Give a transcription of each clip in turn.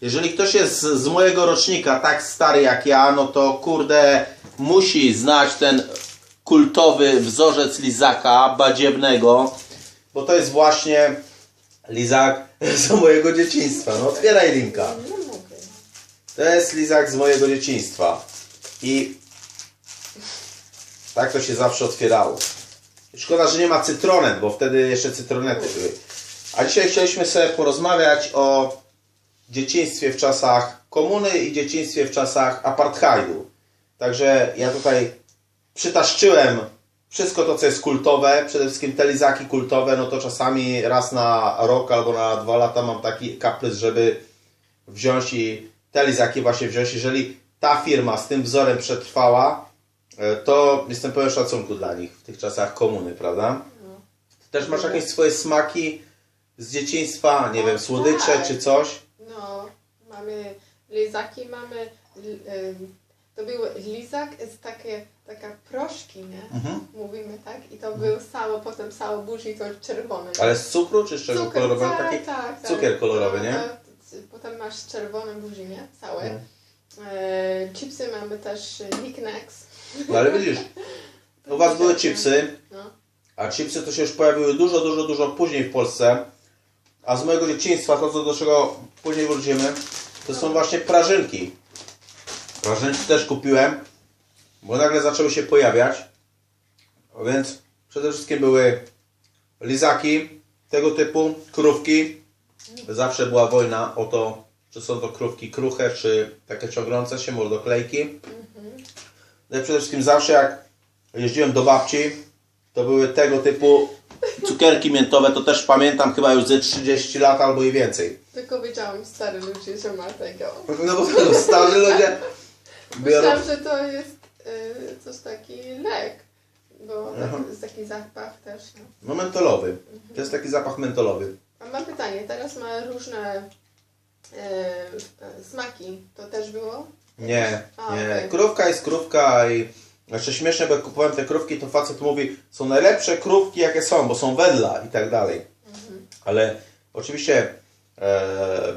Jeżeli ktoś jest z, mojego rocznika, tak stary jak ja, no to kurde, musi znać ten kultowy wzorzec lizaka badziewnego, bo to jest właśnie lizak z mojego dzieciństwa. No otwieraj linka. To jest lizak z mojego dzieciństwa. I tak to się zawsze otwierało. Szkoda, że nie ma cytronet, bo wtedy jeszcze cytronety były. A dzisiaj chcieliśmy sobie porozmawiać o dzieciństwie w czasach komuny i dzieciństwie w czasach apartheidu. Także ja tutaj przytaszczyłem wszystko to, co jest kultowe, przede wszystkim te lizaki kultowe, no to czasami raz na rok albo na dwa lata mam taki kaprys, żeby wziąć i te lizaki właśnie wziąć. Jeżeli ta firma z tym wzorem przetrwała, e, to jestem pełen szacunku dla nich w tych czasach komuny, prawda? Ty też masz jakieś swoje smaki z dzieciństwa, nie wiem, słodycze czy coś? No, mamy lizaki, mamy. em, To był lizak, jest takie, taka proszki, nie? Mhm. Mówimy tak? I to był sało, potem sało buzi, to czerwone. Ale z cukru czy z czego Cukier, kolorowego? tak, Taki tak, tak. cukier kolorowy, No, nie? to- Potem masz czerwone buzi, nie? Całe. Mhm. E, chipsy mamy też Knickknacks. No ale widzisz, u Was były chipsy, No. a chipsy to się już pojawiły dużo, dużo, dużo później w Polsce. A z mojego dzieciństwa, to co do czego później wrócimy, to są właśnie prażynki. Prażynki też kupiłem, bo nagle zaczęły się pojawiać. A więc przede wszystkim były lizaki tego typu, krówki. Zawsze była wojna o to, czy są to krówki kruche, czy takie ciągnące się, mordoklejki. I przede wszystkim zawsze jak jeździłem do babci, to były tego typu cukierki miętowe, to też pamiętam chyba już ze 30 lat albo i więcej. Tylko widziałam stary ludzi, że ma tego. No bo to starzy ludzie biorą... Myślałam, że to jest y, coś taki lek. Bo Aha. jest taki zapach też. No. No mentolowy. To jest taki zapach mentolowy. A mam pytanie, teraz ma różne e, e, smaki. To też było? Nie, A, nie. okej. Krówka jest krówka i jeszcze śmieszne, bo jak kupowałem te krówki, to facet mówi, są najlepsze krówki jakie są, bo są wedla i tak dalej. Ale oczywiście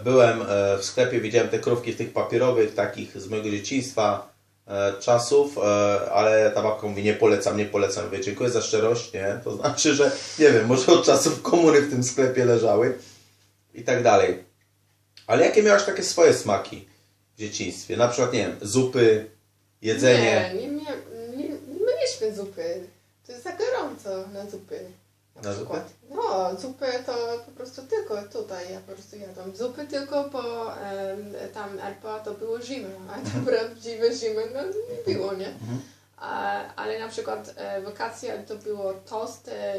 byłem e, w sklepie, widziałem te krówki w tych papierowych, takich z mojego dzieciństwa e, czasów, e, ale ta babka mówi, nie polecam, nie polecam. Mówię, dziękuję za szczerość, nie? To znaczy, że nie wiem, może od czasów komuny w tym sklepie leżały i tak dalej. Ale jakie miałeś takie swoje smaki w dzieciństwie? Na przykład, nie wiem, zupy, jedzenie. Nie, nie, mia, nie, nie mieliśmy zupy. To jest za gorąco na zupy. Na, Na przykład. No, zupy to po prostu tylko tutaj. Ja po prostu jadłam zupy tylko, bo em, tam albo to było zimno, a to prawdziwe zimno no, nie było, nie? A, ale na przykład e, wakacje to było tost, e,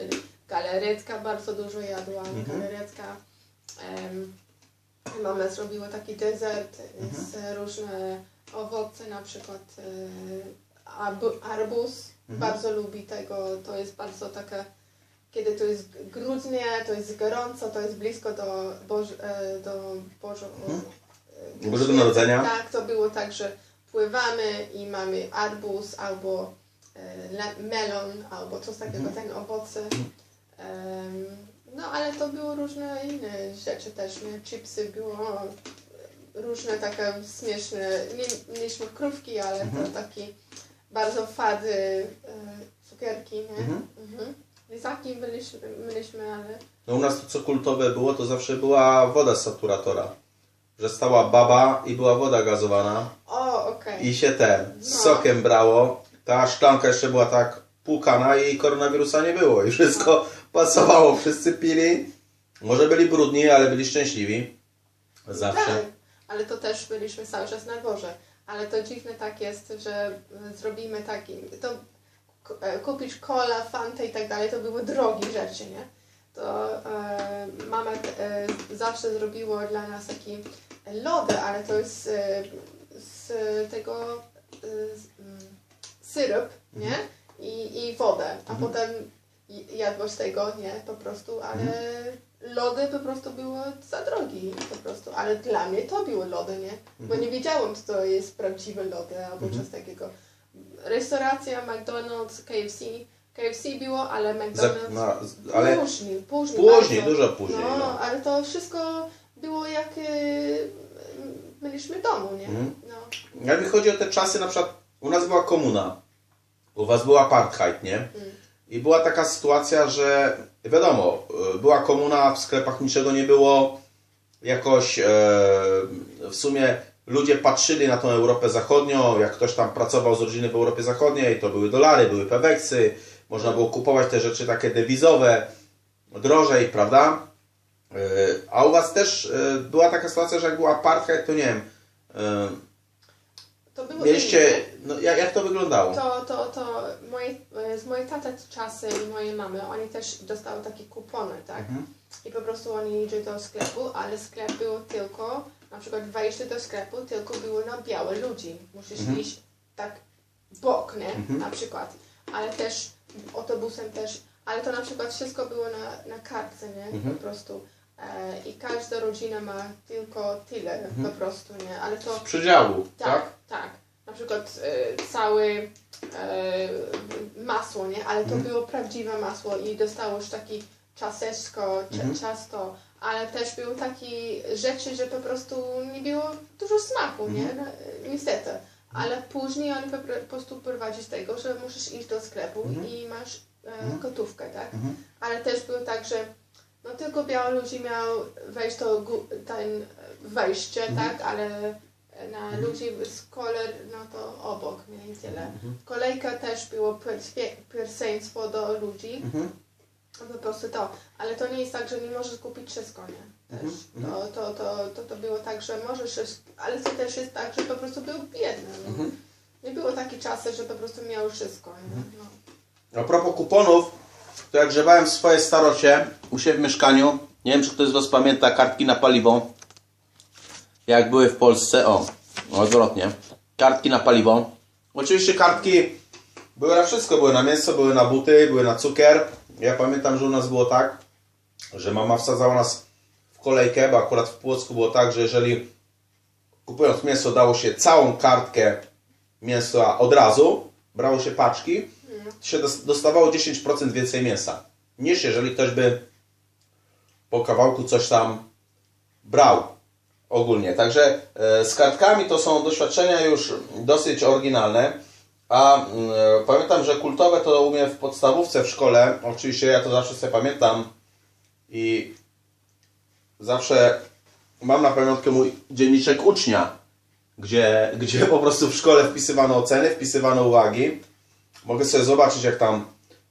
galaretka bardzo dużo jadłam, galaretka. Em, mama zrobiła taki dezert z różne owoce, na przykład e, arbu- arbuz. Bardzo lubi tego, to jest bardzo taka, kiedy to jest grudnie, to jest gorąco, to jest blisko do, Boż, e, do Bożo, e, Bożego Narodzenia. Tak, to było tak, że pływamy i mamy arbuz albo e, melon, albo coś takiego, ten owoce. Em, no ale to było różne inne rzeczy też, nie? Chipsy było różne takie śmieszne, nie mieliśmy krówki, ale to taki bardzo fady e, cukierki, nie? Byliśmy, mieliśmy, ale No u nas to co kultowe było, to zawsze była woda z saturatora. Że stała baba i była woda gazowana o, okej. i się ten z No. sokiem brało. Ta szklanka jeszcze była tak płukana i koronawirusa nie było. I wszystko pasowało, wszyscy pili. Może byli brudni, ale byli szczęśliwi. Zawsze. Tak, ale to też byliśmy cały czas na dworze. Ale to dziwne tak jest, że zrobimy taki, to kupić cola, fantę i tak dalej, to były drogie rzeczy, nie? To e, mama e, zawsze zrobiła dla nas taki lody, ale to jest e, z tego e, z, mm, syrop, nie? I, i wodę, a potem j- jadłaś tego, nie? Po prostu, ale lody po prostu były za drogi po prostu, ale dla mnie to były lody, nie? Bo nie wiedziałam, co to jest prawdziwe lody albo coś takiego. Restauracja, McDonald's, KFC, KFC było, ale McDonald's ale później, później. później, bardzo. dużo później. No, No. ale to wszystko było jak e, mieliśmy domu, nie? Mhm. No. Jak mi chodzi o te czasy, na przykład u nas była komuna, u was był apartheid, nie? I była taka sytuacja, że wiadomo, y, była komuna, w sklepach niczego nie było, jakoś e, w sumie ludzie patrzyli na tą Europę Zachodnią, jak ktoś tam pracował z rodziny w Europie Zachodniej, to były dolary, były peweksy, można było kupować te rzeczy takie dewizowe, drożej, prawda? E, A u was też e, była taka sytuacja, że jak był apartheid, to nie wiem, e, To było Mieliście, no jak, jak to wyglądało? To, to, to moje, z mojej taty czasy i mojej mamy, oni też dostały takie kupony, tak? Mhm. I po prostu oni idzie do sklepu, ale sklep był tylko, na przykład wejście do sklepu tylko było na białe ludzi. Musisz Mhm. iść tak bok, nie? Na przykład. Ale też autobusem też, ale to na przykład wszystko było na, na kartce, nie? Mhm. Po prostu. E, I każda rodzina ma tylko tyle po prostu, nie? Ale to... Przedziału, Tak, tak? tak. Na przykład e, całe e, masło, nie? Ale to było prawdziwe masło i dostałoś taki ciasteczko, cia- ciasto, ale też były takie rzeczy, że po prostu nie było dużo smaku, nie? No, niestety. Ale później oni po pro- po prostu prowadzi z tego, że musisz iść do sklepu i masz e, gotówkę, tak? Ale też było tak, że no tylko biały ludzi miał wejść do gó- ten wejście, tak? Ale na ludzi z kolor, no to obok, nie? Tyle. Kolejka też było pierwszeństwo do ludzi. Po prostu to. Ale to nie jest tak, że nie możesz kupić wszystko, nie? Też. To, to, to, to, to było tak, że możesz, ale to też jest tak, że po prostu był biedny. No. Nie było takie czasy, że po prostu miał wszystko, nie? No. A propos kuponów, to jak grzebałem w swojej starocie u siebie w mieszkaniu, nie wiem czy ktoś z Was pamięta kartki na paliwo, jak były w Polsce, o, odwrotnie, kartki na paliwo. Oczywiście kartki były na wszystko, były na mięso, były na buty, były na cukier. Ja pamiętam, że u nas było tak, że mama wsadzała nas w kolejkę, bo akurat w Płocku było tak, że jeżeli kupując mięso dało się całą kartkę mięsa od razu, brało się paczki, to się dos- dostawało 10% więcej mięsa. Niż jeżeli ktoś by po kawałku coś tam brał ogólnie. Także e, z kartkami to są doświadczenia już dosyć oryginalne. A e, pamiętam, że kultowe to u mnie w podstawówce w szkole, oczywiście ja to zawsze sobie pamiętam i zawsze mam na pamiątkę mój dzienniczek ucznia, gdzie, gdzie po prostu w szkole wpisywano oceny, wpisywano uwagi. Mogę sobie zobaczyć, jak tam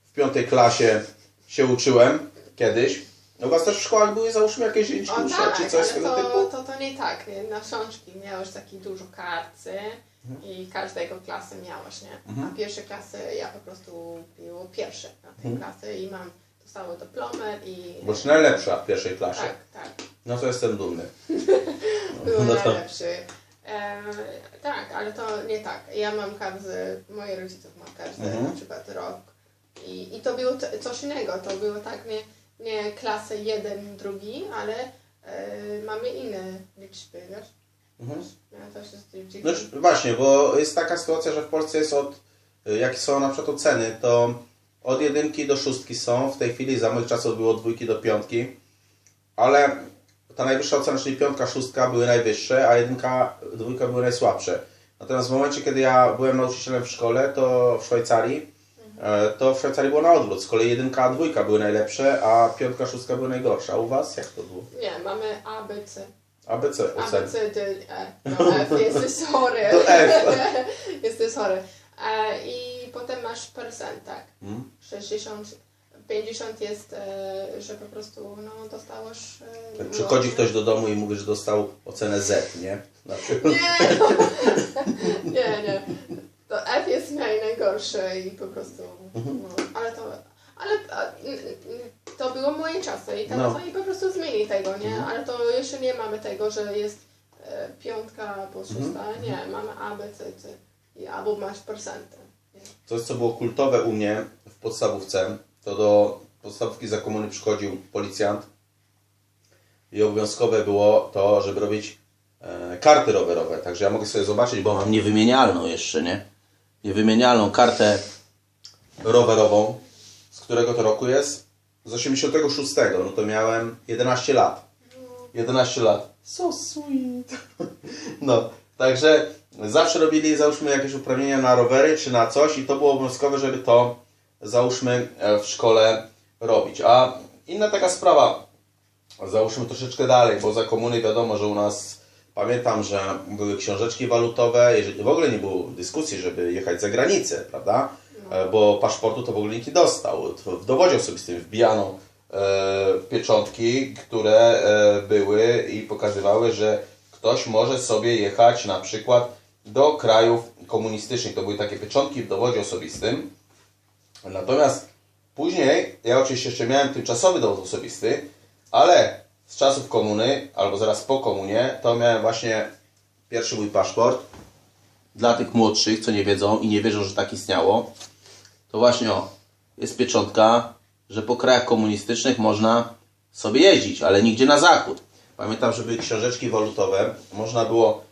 w piątej klasie się uczyłem kiedyś. U Was też w szkołach były załóżmy jakieś dzienniczki ucznia, tak, czy coś tego to, typu? to, to nie tak? Na książki miałeś taki dużo karty i każdego klasy miałeś, nie? Mhm. A pierwsze klasy ja po prostu było pierwsze na tej klasy i mam dostało dyplomę i... Boś najlepsza w pierwszej klasie. Tak, tak. No to jestem dumny. Było No to- najlepszy. E, tak, ale to nie tak. Ja mam każdy, moje rodziców ma każdy Mhm. na przykład rok. I, I to było t- coś innego. To było tak nie, nie klasy jeden, drugi, ale e, mamy inne liczby, wiesz? Mhm. Ja też jest dziwne. Znaczy, właśnie, bo jest taka sytuacja, że w Polsce jest od, jakie są na przykład oceny, to od jedynki do szóstki są, w tej chwili za moich czasów było od dwójki do piątki, ale ta najwyższa ocena, czyli piątka, szóstka były najwyższe, a jedynka, dwójka były najsłabsze. Natomiast w momencie, kiedy ja byłem nauczycielem w szkole, to w Szwajcarii, e, to w Szwajcarii było na odwrót. Z kolei jedynka, a dwójka były najlepsze, a piątka, szóstka były najgorsze. A u Was jak to było? Nie, mamy A, B, C. ABC A, oceny. B, C, D, E. No, F, jesteś chory. To F. jesteś chory. E, I potem masz percent, tak. Hmm? 60, 50 jest, e, że po prostu no, dostałeś... E, Przychodzi no, ktoś do domu i mówi, że dostał ocenę Z, nie? Na przykład. Nie, nie, nie. To F jest naj, najgorsze i po prostu... Mhm. No, ale to... Ale to było moje czasy i teraz No. Mhm. oni po prostu zmieni tego, nie? Ale to jeszcze nie mamy tego, że jest e, piątka albo Mhm. szósta. Nie, mamy A, B, C, C. I albo masz procenty. nie? Coś, co było kultowe u mnie w podstawówce, to do podstawówki za komuny przychodził policjant i obowiązkowe było to, żeby robić e, karty rowerowe. Także ja mogę sobie zobaczyć, bo mam niewymienialną jeszcze, nie? Niewymienialną kartę rowerową. Którego to roku jest? Z 86. No to miałem 11 lat. No, 11 lat. So sweet. No, także zawsze robili, załóżmy, jakieś uprawnienia na rowery czy na coś i to było obowiązkowe, żeby to, załóżmy, e, w szkole robić. A inna taka sprawa, załóżmy troszeczkę dalej, bo za komuny wiadomo, że u nas pamiętam, że były książeczki walutowe, jeżeli w ogóle nie było dyskusji, żeby jechać za granicę, prawda? E, Bo paszportu to w ogóle nikt nie dostał. W dowodzie osobistym wbijano e, pieczątki, które e, były i pokazywały, że ktoś może sobie jechać na przykład do krajów komunistycznych. To były takie pieczątki w dowodzie osobistym. Natomiast później, ja oczywiście jeszcze miałem tymczasowy dowód osobisty, ale z czasów komuny, albo zaraz po komunie, to miałem właśnie pierwszy mój paszport. Dla tych młodszych, co nie wiedzą i nie wierzą, że tak istniało, to właśnie o, jest pieczątka, że po krajach komunistycznych można sobie jeździć, ale nigdzie na zachód. Pamiętam, że były książeczki walutowe, można było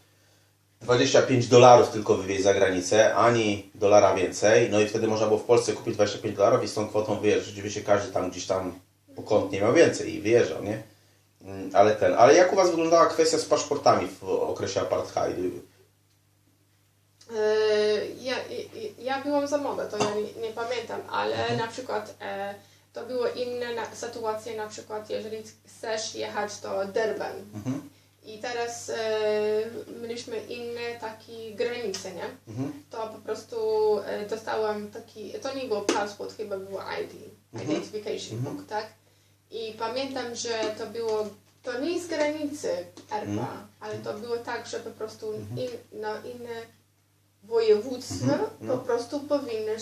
25 dolarów tylko wywieźć za granicę, ani dolara więcej. No i wtedy można było w Polsce kupić 25 dolarów i z tą kwotą wyjeżdżać. Rzeczywiście każdy tam gdzieś tam pokątnie miał więcej i wyjeżdżał, nie? Mm, Ale ten, ale jak u Was wyglądała kwestia z paszportami w okresie apartheidu? E, Ja, ja- byłam za młoda, to ja nie, nie pamiętam, ale na przykład e, to były inne na, sytuacje, na przykład jeżeli chcesz jechać do Durban. I teraz e, mieliśmy inne takie granice, nie? To po prostu e, dostałam taki, to nie był paszport, chyba było ID, Identification Book, tak? I pamiętam, że to było, to nie z granicy RPA, ale to było tak, że po prostu in, na inne województwa po prostu powinny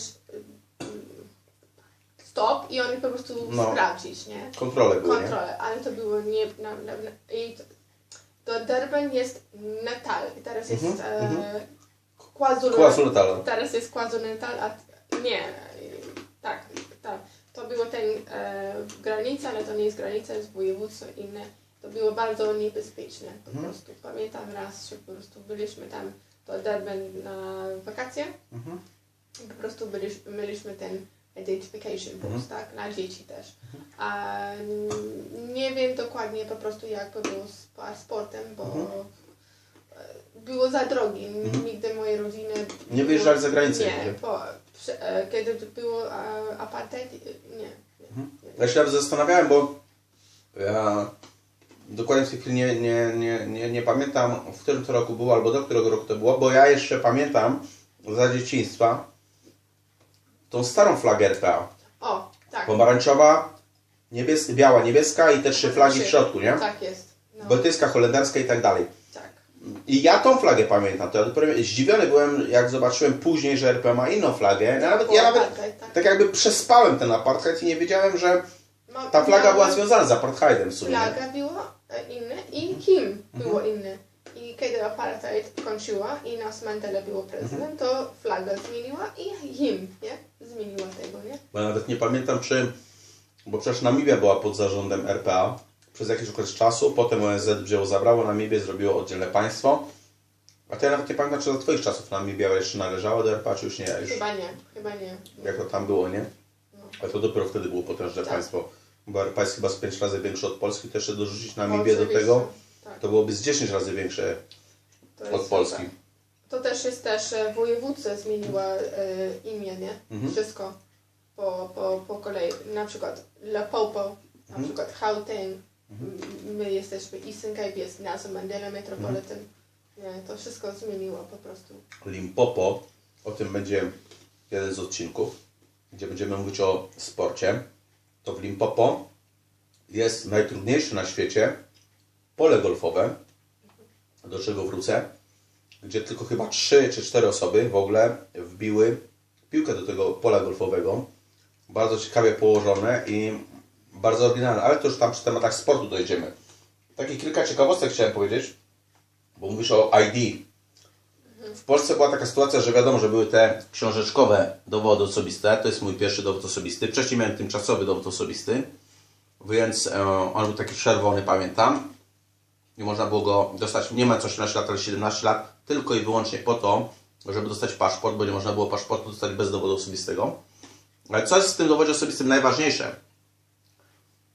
stop i oni po prostu No. sprawdzić, nie? Kontrole były, nie? Kontrolę, ale to było nie... Na, na, na, i to, to Durban jest Natal, i teraz jest e, KwaZulu, KwaZulu-Natal. teraz jest KwaZulu-Natal, a nie, tak, tak. To było ten e, granica, ale to nie jest granica, jest województwo inne. To było bardzo niebezpieczne po prostu. Pamiętam raz, że po prostu byliśmy tam do Durban na wakacje i po prostu byliśmy, mieliśmy ten identification books, tak, dla dzieci też. A mm, nie wiem dokładnie po prostu jak to było z paszportem, bo e, było za drogi. Nigdy moje rodziny... Nie wyjeżdżali za granicę Nie, prze- e, kiedy było apartheid, nie. nie. Ja się zastanawiałem, bo ja dokładnie w tej chwili nie, nie, nie, nie, nie pamiętam, w którym to roku było, albo do którego roku to było, bo ja jeszcze pamiętam za dzieciństwa tą starą flagę RPA. O, tak. Pomarańczowa, niebies biała, niebieska i te trzy flagi w środku, nie? Tak jest. No, Brytyjska, holenderska i tak dalej. tak. I ja tą flagę pamiętam. To ja dopiero zdziwiony byłem, jak zobaczyłem później, że RP ma inną flagę. Ja nawet, ja nawet Apartheid, tak. tak jakby przespałem ten apartheid i nie wiedziałem, że ta flaga była związana z apartheidem w sumie. Flaga była e, inna i hymn było Mhm. inny. I kiedy apartheid kończyła i nas Mandela było prezydent, to flaga zmieniła i hymn, nie? Zmieniła tego, nie? Bo ja nawet nie pamiętam, czy. Bo przecież Namibia była pod zarządem RPA przez jakiś okres czasu. Potem ONZ wzięło, zabrało Namibię, zrobiło oddzielne państwo. A to ja nawet nie pamiętam, czy za Twoich czasów Namibia jeszcze należała do RPA, czy już nie. Już Chyba nie, chyba nie. jak to tam było, nie? Ale to dopiero wtedy było potężne Tak. państwo. Bo RPA jest chyba z 5 razy większe od Polski. To jeszcze dorzucić Namibię do tego, Tak, to byłoby z 10 razy większe od Polski. super. To też jest też e, województwo zmieniła e, imię, nie? Mhm. Wszystko po, po, po kolei. Na przykład Limpopo, na Mhm. przykład Gauteng. M- My jesteśmy Eastern Cape, jest Nelson Mandela Metropolitan. Nie, to wszystko zmieniło po prostu. Limpopo, o tym będzie jeden z odcinków, gdzie będziemy mówić o sporcie. To w Limpopo jest najtrudniejsze na świecie pole golfowe, do czego wrócę, gdzie tylko chyba 3 czy 4 osoby w ogóle wbiły piłkę do tego pola golfowego. Bardzo ciekawie położone i bardzo oryginalne, ale to już tam przy tematach sportu dojdziemy. Takie kilka ciekawostek chciałem powiedzieć, bo mówisz o ID. W Polsce była taka sytuacja, że wiadomo, że były te książeczkowe dowody osobiste. To jest mój pierwszy dowód osobisty. Wcześniej miałem tymczasowy dowód osobisty, więc e, on był taki czerwony, pamiętam. Nie można było go dostać, nie ma co 18 lat, ale 17 lat, tylko i wyłącznie po to, żeby dostać paszport, bo nie można było paszportu dostać bez dowodu osobistego. Ale co jest w tym dowodzie osobistym najważniejsze?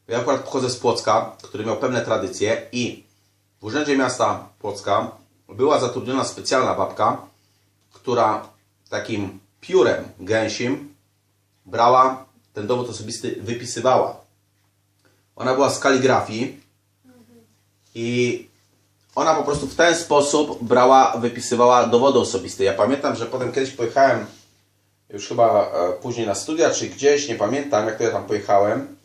Ja akurat pochodzę z Płocka, który miał pewne tradycje i w Urzędzie Miasta Płocka była zatrudniona specjalna babka, która takim piórem gęsim brała ten dowód osobisty, wypisywała. Ona była z kaligrafii i ona po prostu w ten sposób brała, wypisywała dowody osobiste. Ja pamiętam, że potem kiedyś pojechałem już chyba e, później na studia, czy gdzieś, nie pamiętam jak to ja tam pojechałem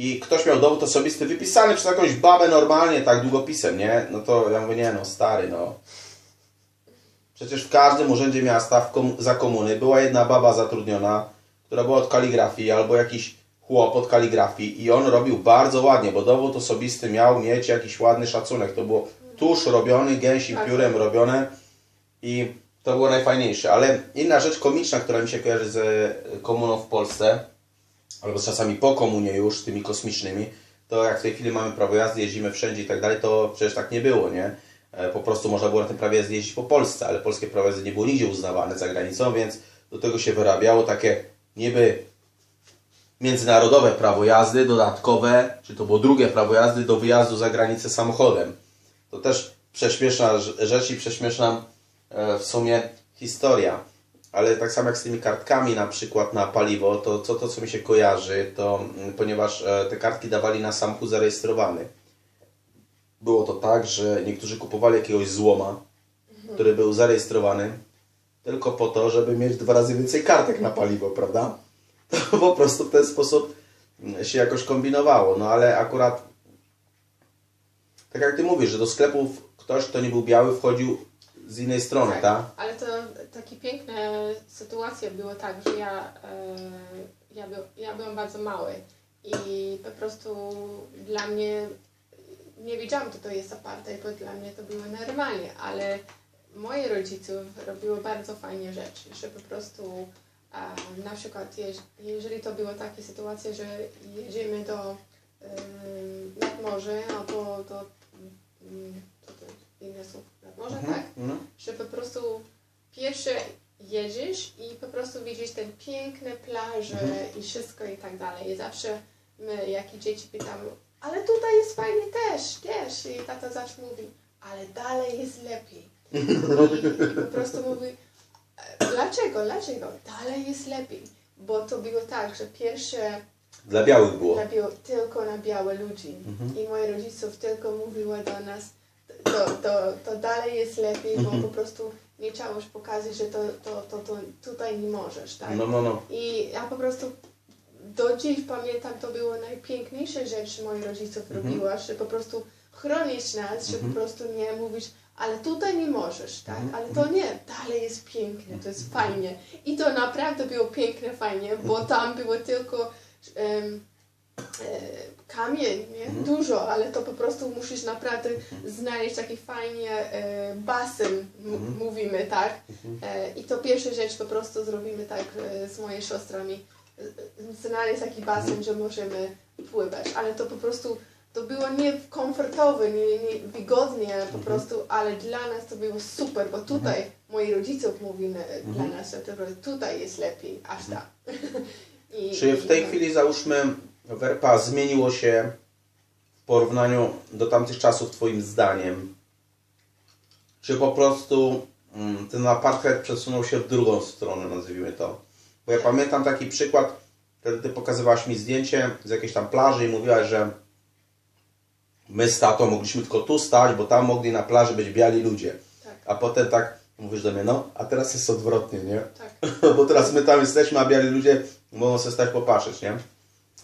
i ktoś miał dowód osobisty wypisany przez jakąś babę normalnie, tak długopisem, nie? No to ja mówię, nie no, stary, no. Przecież w każdym urzędzie miasta kom- za komuny była jedna baba zatrudniona, która była od kaligrafii, albo jakiś chłop od kaligrafii i on robił bardzo ładnie, bo dowód osobisty miał mieć jakiś ładny szacunek. To było tusz robiony, gęsim Tak. piórem robione i to było najfajniejsze. Ale inna rzecz komiczna, która mi się kojarzy z komuną w Polsce, albo z czasami po komunie już, tymi kosmicznymi, to jak w tej chwili mamy prawo jazdy, jeździmy wszędzie i tak dalej, to przecież tak nie było, nie? E, Po prostu można było na tym prawie jazdy jeździć po Polsce, ale polskie prawo jazdy nie było nigdzie uznawane za granicą, więc do tego się wyrabiało takie niby międzynarodowe prawo jazdy, dodatkowe, czy to było drugie prawo jazdy do wyjazdu za granicę samochodem. To też prześmieszna rz- rzecz i prześmieszna e, w sumie historia. Ale tak samo jak z tymi kartkami na przykład na paliwo, to co to co mi się kojarzy, to mm, ponieważ e, te kartki dawali na samochód zarejestrowany. Było to tak, że niektórzy kupowali jakiegoś złoma, który był zarejestrowany tylko po to, żeby mieć dwa razy więcej kartek na paliwo, prawda? To po prostu w ten sposób mm, się jakoś kombinowało. No ale akurat tak jak ty mówisz, że do sklepów ktoś, kto nie był biały, wchodził z innej strony, tak? Ale to takie piękne sytuacje było tak, że ja, e, ja, by, ja byłam bardzo mały i po prostu dla mnie nie wiedziałam, co to jest apartheid, bo dla mnie to było normalnie, ale moje rodziców robiło bardzo fajnie rzeczy, że po prostu e, na przykład jeż, jeżeli to było takie sytuacje, że jedziemy do e, nad morze albo do to jest, inne słów, nad morze, tak? Mhm. że po prostu pierwsze jedziesz i po prostu widzisz te piękne plaże i wszystko i tak dalej. I zawsze my, jak i dzieci pytamy, ale tutaj jest fajnie też, też. I tata zawsze mówi, ale dalej jest lepiej. I, i po prostu mówi, "E, dlaczego, dlaczego? Dalej jest lepiej. Bo to było tak, że pierwsze Dla białych było. tylko na białe ludzi. I moje rodziców tylko mówiły do nas, to, to, to dalej jest lepiej, bo po prostu nie chciałeś pokazać, że to, to, to, to tutaj nie możesz, tak? No, no, no. I ja po prostu do dziś pamiętam, to było najpiękniejsza rzecz moich rodziców robiła, że po prostu chronisz nas, że po prostu nie mówisz, ale tutaj nie możesz, tak? Ale to nie, dalej jest piękne, to jest fajnie. I to naprawdę było piękne, fajnie, bo tam było tylko e, kamień, nie? Dużo, ale to po prostu musisz naprawdę znaleźć taki fajnie e, basen, m- mówimy, tak? E, I to pierwsza rzecz po prostu zrobimy tak e, z moimi siostrami. E, Znaleźć taki basen, że możemy pływać, ale to po prostu to było nie komfortowe, nie, nie wygodnie po prostu, ale dla nas to było super, bo tutaj moi rodziców mówili e, dla nas, że to tutaj jest lepiej, aż tak. I, Czy w tej i- chwili załóżmy Werpa zmieniło się w porównaniu do tamtych czasów Twoim zdaniem? Czy po prostu mm, ten apartheid przesunął się w drugą stronę, nazwijmy to? Bo ja pamiętam taki przykład, kiedy Ty pokazywałaś mi zdjęcie z jakiejś tam plaży i mówiłaś, że my z tatą mogliśmy tylko tu stać, bo tam mogli na plaży być biali ludzie. Tak. A potem tak mówisz do mnie, no, a teraz jest odwrotnie, nie? Tak. Bo teraz my tam jesteśmy, a biali ludzie mogą sobie stać popatrzeć, nie?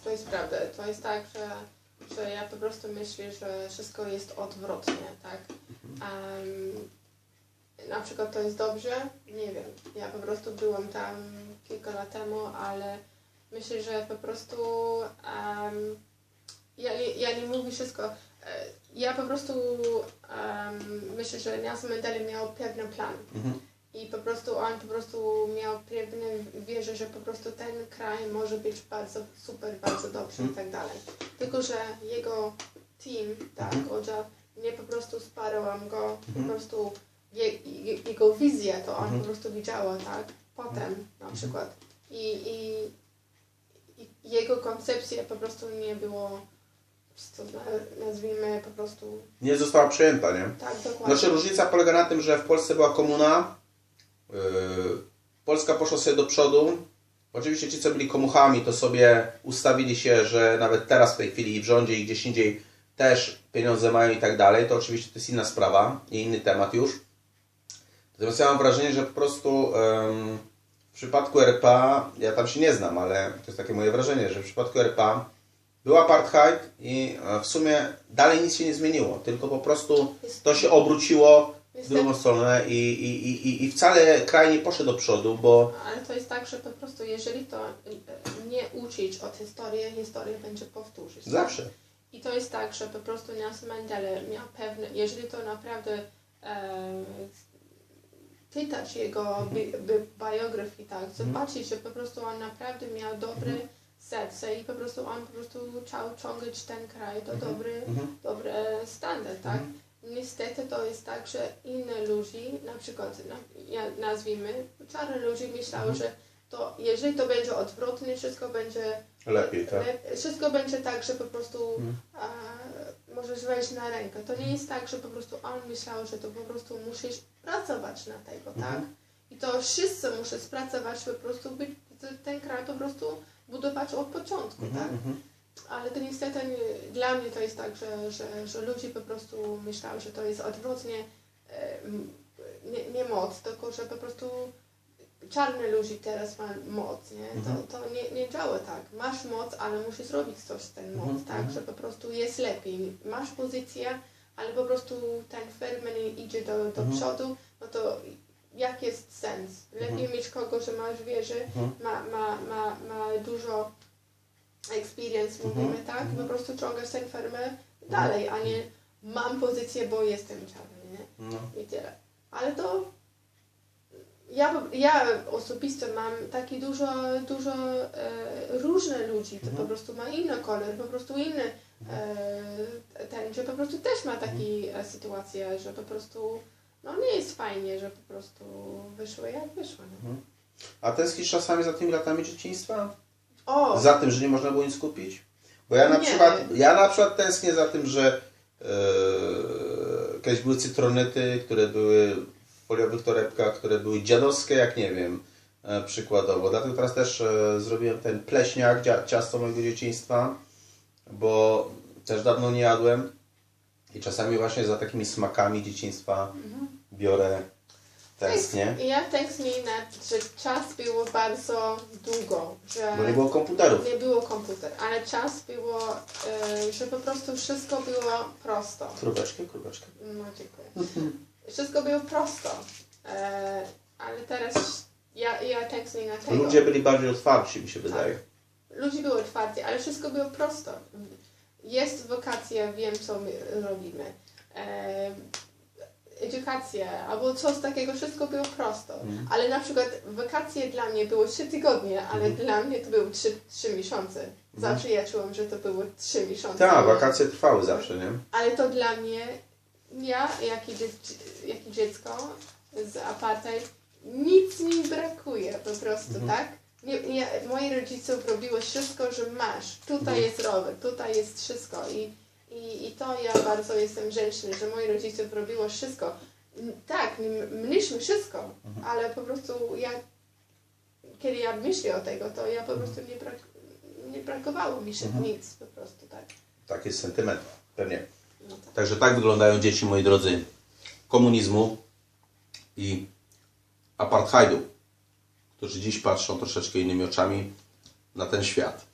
To jest prawda. To jest tak, że, że ja po prostu myślę, że wszystko jest odwrotnie, tak? Em, na przykład to jest dobrze? Nie wiem. Ja po prostu byłam tam kilka lat temu, ale myślę, że po prostu em, ja, nie- ja nie mówię wszystko. E, Ja po prostu em, myślę, że Nelson Mandela miał pewien plan. I po prostu on po prostu miał pewne wierzę, że po prostu ten kraj może być bardzo super, bardzo dobrze i tak dalej. Tylko, że jego team, tak, Oja, nie po prostu wsparłam go, po prostu je, je, jego wizję to on po prostu widziała, tak, potem na przykład. I, i, i jego koncepcja po prostu nie było to nazwijmy po prostu Nie została przyjęta, nie? tak dokładnie. Znaczy różnica polega na tym, że w Polsce była komuna, Polska poszła sobie do przodu. Oczywiście ci, co byli komuchami, to sobie ustawili się, że nawet teraz w tej chwili w rządzie i gdzieś indziej też pieniądze mają i tak dalej. To oczywiście to jest inna sprawa i inny temat już. Natomiast ja mam wrażenie, że po prostu w przypadku RPA, ja tam się nie znam, ale to jest takie moje wrażenie, że w przypadku RPA był apartheid i e, w sumie dalej nic się nie zmieniło, tylko po prostu to się obróciło w drugą stronę i, i, i, i- wcale kraj nie poszedł do przodu, bo Ale to jest tak, że po prostu jeżeli to nie uczyć od historii, historia będzie powtórzyć. tak? zawsze. I to jest tak, że po prostu Nelson Mandela miał pewne, jeżeli to naprawdę e, czytać jego bi, bi, biografii, tak, zobaczyć, że po prostu on naprawdę miał dobre serce i po prostu on po prostu chciał ciągnąć ten kraj do dobry, dobry standard, tak. Niestety to jest tak, że inne ludzi, na przykład ja, nazwijmy, czarne ludzi myślały, że to jeżeli to będzie odwrotnie, wszystko będzie Lepiej, tak. Le- Wszystko będzie tak, że po prostu a, możesz wejść na rękę. To nie jest tak, że po prostu on myślał, że to po prostu musisz pracować na tego, tak? I to wszyscy muszą pracować po prostu, by ten kraj po prostu budować od początku, tak? Ale to niestety nie, dla mnie to jest tak, że, że, że ludzie po prostu myślały, że to jest odwrotnie e, nie, nie moc, tylko że po prostu czarne ludzie teraz mają moc, nie? To, to nie, nie działa tak. Masz moc, ale musisz zrobić coś z ten moc, tak? Że po prostu jest lepiej. Masz pozycję, ale po prostu ten firma nie idzie do, do przodu, no to jak jest sens? Lepiej mieć kogoś, że masz wieżę, ma, ma, ma, ma dużo experience, mówimy tak? Po prostu ciągasz tę firmę dalej, a nie mam pozycję, bo jestem czarny, nie? No. I tyle. Ale to ja, ja osobiście mam takie dużo, dużo e, różne ludzi, to po prostu ma inny kolor, po prostu inny e, ten, że po prostu też ma takie e, sytuacje, że po prostu no nie jest fajnie, że po prostu wyszło jak wyszło. No. A tęsknisz czasami za tymi latami dzieciństwa? O! Za tym, że nie można było nic kupić? Bo ja na Nie. przykład, ja na przykład tęsknię za tym, że e, kiedyś były cytronety, które były w foliowych torebkach, które były dziadowskie, jak nie wiem, e, przykładowo. Dlatego teraz też e, zrobiłem ten pleśniak, dzia- ciasto mojego dzieciństwa, bo też dawno nie jadłem i czasami właśnie za takimi smakami dzieciństwa biorę tęsknię, I ja tęsknię na, że czas było bardzo długo, że bo nie było komputerów. nie było komputer, ale czas było, e, że po prostu wszystko było prosto. Króweczkę, króweczkę. No dziękuję. Wszystko było prosto, e, ale teraz ja, ja tęsknię na tego. Ludzie byli bardziej otwarci, mi się wydaje. Ludzie były otwarci, ale wszystko było prosto. Jest wakacje, wiem co my robimy. E, edukacja albo coś takiego, wszystko było prosto. Mhm. Ale na przykład wakacje dla mnie było trzy tygodnie, ale Mhm. dla mnie to były trzy, trzy miesiące. Zawsze ja czułam, że to było trzy miesiące. Tak, wakacje trwały zawsze, nie? Ale to dla mnie, ja, jako, dzie- jako dziecko z apartheid, nic mi brakuje po prostu, tak? Nie, nie, moi rodzice robiły wszystko, że masz, tutaj jest rower, tutaj jest wszystko i, i, i to ja bardzo jestem wdzięczny, że moi rodzice robiły wszystko. Tak, mieliśmy wszystko, ale po prostu ja, kiedy ja myślę o tego, to ja po prostu nie, brak, nie brakowało mi się nic po prostu, tak. Taki jest sentyment, pewnie. No tak. Także tak wyglądają dzieci, moi drodzy, komunizmu i apartheidu, którzy dziś patrzą troszeczkę innymi oczami na ten świat.